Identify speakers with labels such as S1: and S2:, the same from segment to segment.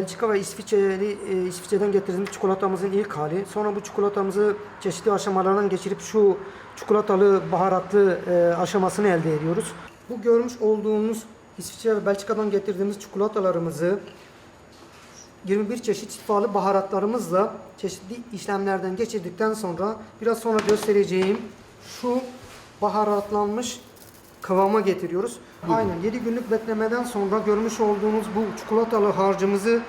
S1: Belçika ve İsviçre'li, e, İsviçre'den getirdiğimiz çikolatamızın ilk hali. Sonra bu çikolatamızı çeşitli aşamalardan geçirip şu çikolatalı baharatlı e, aşamasını elde ediyoruz. Bu görmüş olduğumuz İsviçre ve Belçika'dan getirdiğimiz çikolatalarımızı 21 çeşit şifalı baharatlarımızla çeşitli işlemlerden geçirdikten sonra biraz sonra göstereceğim şu baharatlanmış kıvama getiriyoruz. Aynen 7 günlük beklemeden sonra görmüş olduğunuz bu çikolatalı harcımızı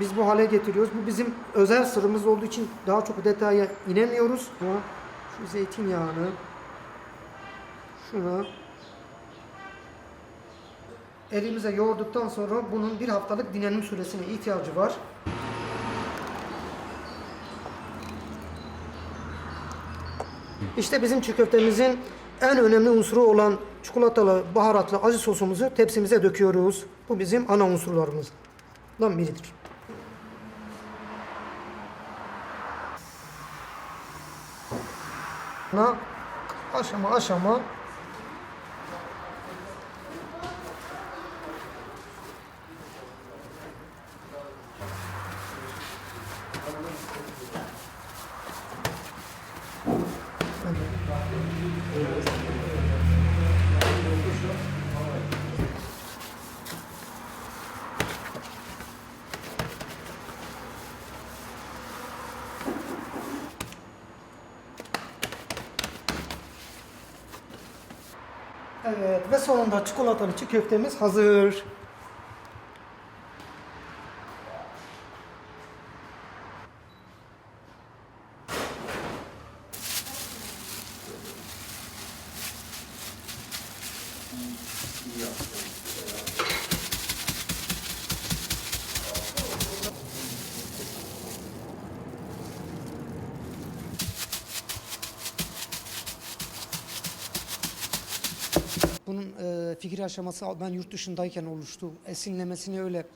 S1: biz bu hale getiriyoruz. Bu bizim özel sırrımız olduğu için daha çok detaya inemiyoruz. Ama Şu zeytinyağını şuna elimize yoğurduktan sonra bunun bir haftalık dinlenme süresine ihtiyacı var. İşte bizim çiğ köftemizin en önemli unsuru olan çikolatalı, baharatlı acı sosumuzu tepsimize döküyoruz. Bu bizim ana unsurlarımızdan biridir. Aşama aşama Evet ve sonunda çikolatalı çiğ köftemiz hazır. Bunun e, fikir aşaması ben yurt dışındayken oluştu. Esinlemesini öyle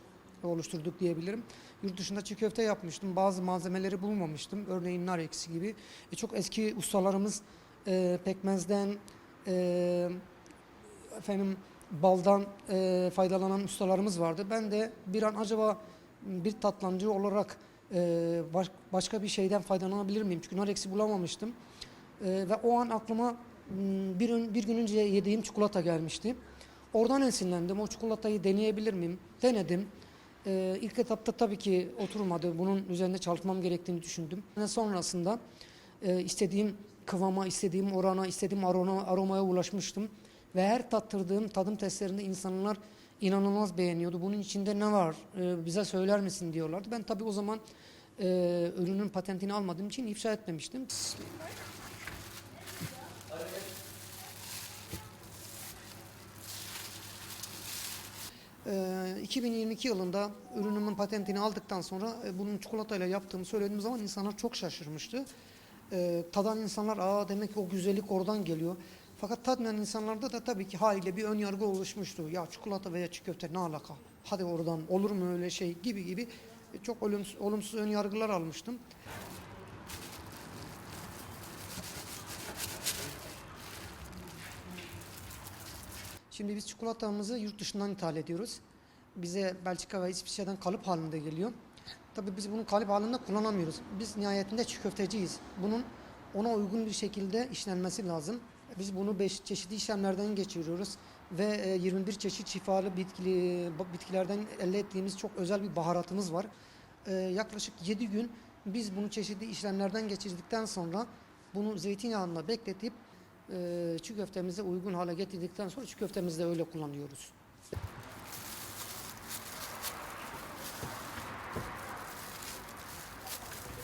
S1: oluşturduk diyebilirim. Yurt dışında çiğ köfte yapmıştım. Bazı malzemeleri bulmamıştım. Örneğin nar ekşi gibi. E, çok eski ustalarımız e, pekmezden, e, efendim baldan e, faydalanan ustalarımız vardı. Ben de bir an acaba bir tatlancı olarak e, baş- başka bir şeyden faydalanabilir miyim? Çünkü nar ekşi bulamamıştım. E, ve o an aklıma bir, ön- bir gün önce yediğim çikolata gelmişti. Oradan esinlendim. O çikolatayı deneyebilir miyim? Denedim. E, ilk etapta tabii ki oturmadı. Bunun üzerinde çalışmam gerektiğini düşündüm. Sonrasında e, istediğim kıvama, istediğim orana, istediğim aroma, aromaya ulaşmıştım. Ve her tattırdığım tadım testlerinde insanlar inanılmaz beğeniyordu. Bunun içinde ne var e, bize söyler misin diyorlardı. Ben tabii o zaman e, ürünün patentini almadığım için ifşa etmemiştim. Ee, 2022 yılında ürünümün patentini aldıktan sonra e, bunun çikolatayla yaptığımı söylediğim zaman insanlar çok şaşırmıştı. Ee, tadan insanlar aa demek ki o güzellik oradan geliyor. Fakat tadmayan insanlarda da tabii ki haliyle bir ön yargı oluşmuştu. Ya çikolata veya çiğ ne alaka? Hadi oradan olur mu öyle şey gibi gibi e, çok olumsuz, olumsuz ön yargılar almıştım. Şimdi biz çikolatamızı yurt dışından ithal ediyoruz. Bize Belçika ve İsviçre'den kalıp halinde geliyor. Tabii biz bunu kalıp halinde kullanamıyoruz. Biz nihayetinde çiğ köfteciyiz. Bunun ona uygun bir şekilde işlenmesi lazım. Biz bunu 5 çeşitli işlemlerden geçiriyoruz ve e, 21 çeşit şifalı bitkili, bitkilerden elde ettiğimiz çok özel bir baharatımız var. E, Yaklaşık 7 gün biz bunu çeşitli işlemlerden geçirdikten sonra bunu zeytinyağında bekletip e, çiğ köftemize uygun hale getirdikten sonra çiğ köftemizi de öyle kullanıyoruz.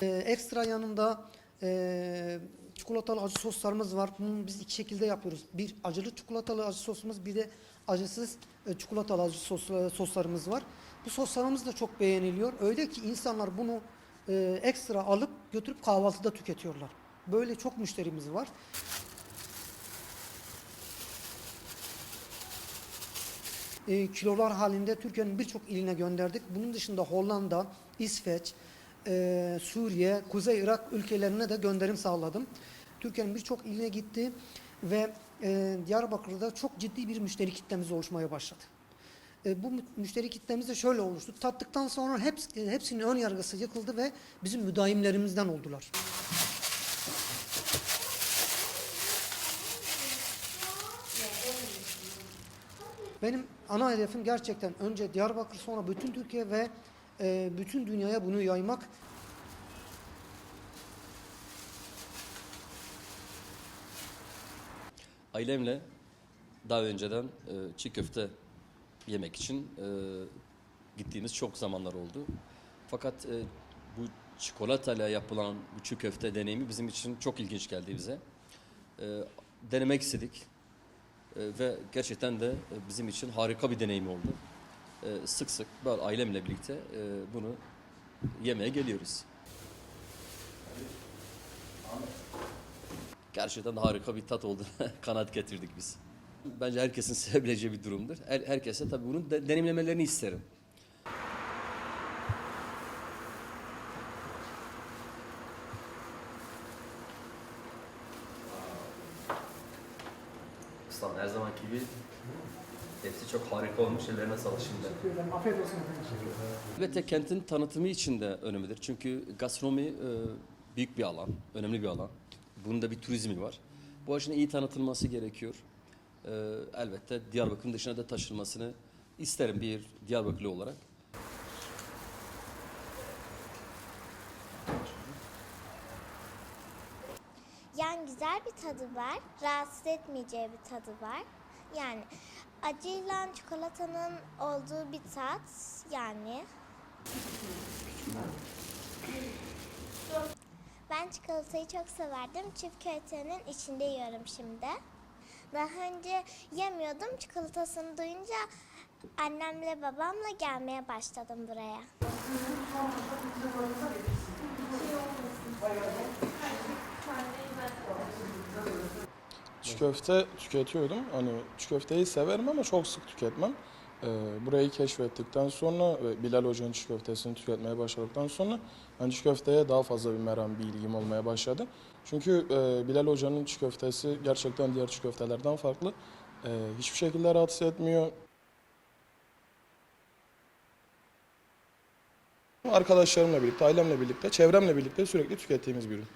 S1: E, ekstra yanında e, çikolatalı acı soslarımız var. Bunu biz iki şekilde yapıyoruz. Bir acılı çikolatalı acı sosumuz, bir de acısız e, çikolatalı acı sos, e, soslarımız var. Bu soslarımız da çok beğeniliyor. Öyle ki insanlar bunu e, ekstra alıp götürüp kahvaltıda tüketiyorlar. Böyle çok müşterimiz var. E, kilolar halinde Türkiye'nin birçok iline gönderdik. Bunun dışında Hollanda, İsveç, e, Suriye, Kuzey Irak ülkelerine de gönderim sağladım. Türkiye'nin birçok iline gitti ve e, Diyarbakır'da çok ciddi bir müşteri kitlemiz oluşmaya başladı. e, bu mü- müşteri kitlemiz de şöyle oluştu. Tattıktan sonra hepsi, hepsinin ön yargısı yıkıldı ve bizim müdavimlerimizden oldular. Benim ana hedefim gerçekten önce Diyarbakır sonra bütün Türkiye ve e, bütün dünyaya bunu yaymak.
S2: Ailemle daha önceden e, çiğ köfte yemek için e, gittiğimiz çok zamanlar oldu. Fakat e, bu çikolatayla yapılan bu çiğ köfte deneyimi bizim için çok ilginç geldi bize. E, denemek istedik ve gerçekten de e, bizim için harika bir deneyim oldu. E, sık sık böyle ailemle birlikte e, bunu yemeye geliyoruz. Gerçekten harika bir tat oldu. Kanat getirdik biz. Bence herkesin sevebileceği bir durumdur. Her, herkese tabii bunun de, deneyimlemelerini isterim. Ustam her zamanki gibi hepsi çok harika olmuş. Ellerine sağlık şimdi.
S1: Afiyet olsun efendim.
S2: Elbette kentin tanıtımı için de önemlidir. Çünkü gastronomi e, büyük bir alan, önemli bir alan. Bunun da bir turizmi var. Bu açıdan iyi tanıtılması gerekiyor. E, elbette Diyarbakır'ın dışına da taşınmasını isterim bir Diyarbakırlı olarak.
S3: Yani güzel bir tadı var. Rahatsız etmeyeceği bir tadı var. Yani acıyla çikolatanın olduğu bir tat yani. Ben çikolatayı çok severdim. Çift köftenin içinde yiyorum şimdi. Daha önce yemiyordum. Çikolatasını duyunca annemle babamla gelmeye başladım buraya.
S4: Çiğ köfte tüketiyordum. Hani çiğ köfteyi severim ama çok sık tüketmem. Ee, burayı keşfettikten sonra ve Bilal Hoca'nın çiğ köftesini tüketmeye başladıktan sonra ben çiğ köfteye daha fazla bir meram, bir ilgim olmaya başladı. Çünkü e, Bilal Hoca'nın çiğ köftesi gerçekten diğer çiğ köftelerden farklı. Ee, hiçbir şekilde rahatsız etmiyor. Arkadaşlarımla birlikte, ailemle birlikte, çevremle birlikte sürekli tükettiğimiz bir ürün.